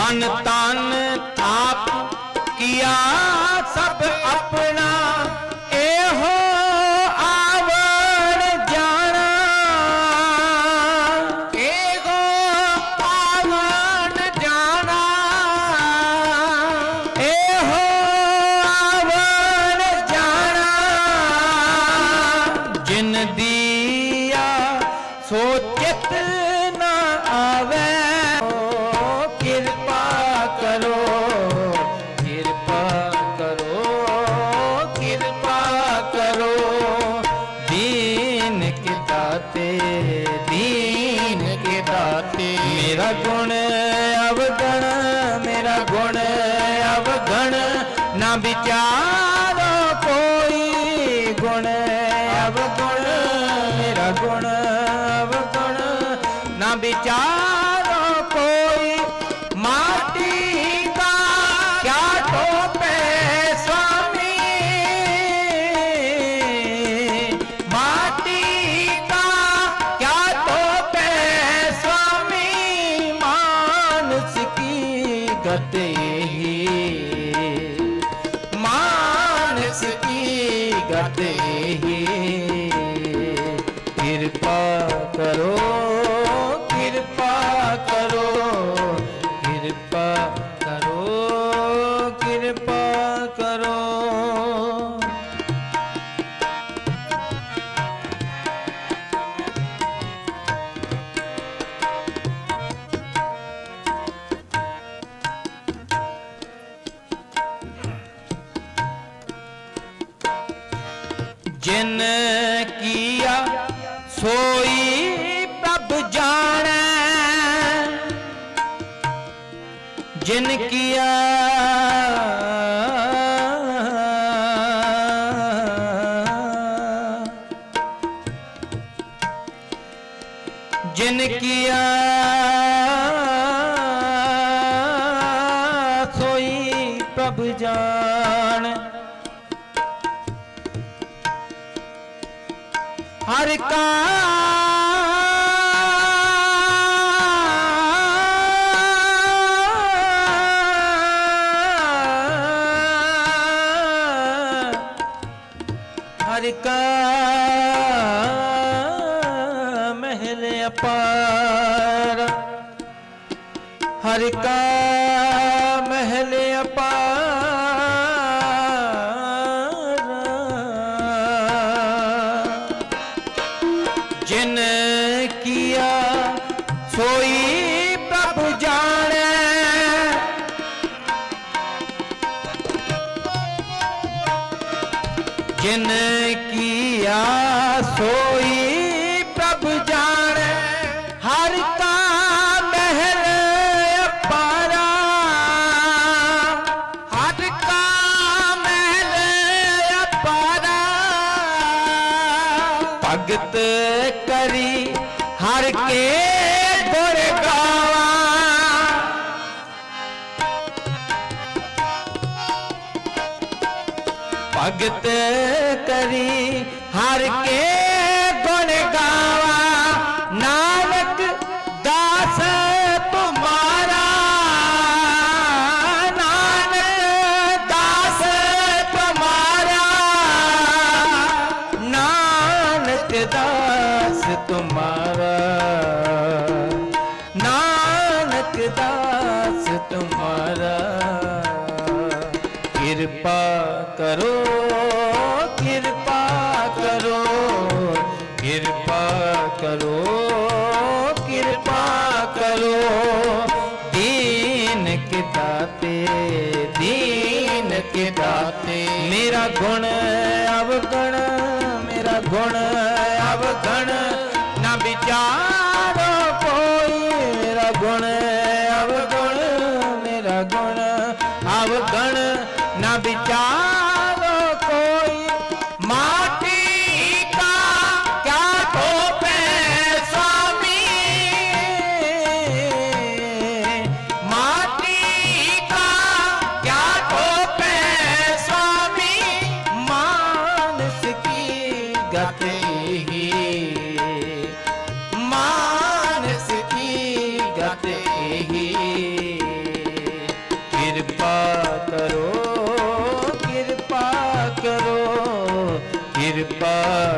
मन तन आप किया सब अपना। एहो आवण जाना। एहो आवण जाना। एहो आवण जाना। जिन दिया सोचित न आवे। मेरा गुण अवगण, मेरा गुण अवगण। ना विचारो कोई गुण अवगुण, मेरा गुण अवगुण। ना विचारो कोई माटी का क्या टोपे की जिन किया सोई प्रभ जाने जिन किया जिन किया हर का हर का महल अपार हर का जिन किया सोई प्रभु जाने। जिन किया सोई भगत करी हर के भगत करी हर के दास तुम्हारा। कृपा करो कृपा करो कृपा करो कृपा करो। दीन के दाते, दीन के दाते। मेरा गुण अवगण, मेरा गुण अवगण। न विचारो ਜਗਤ ਇਹੀ। ਕਿਰਪਾ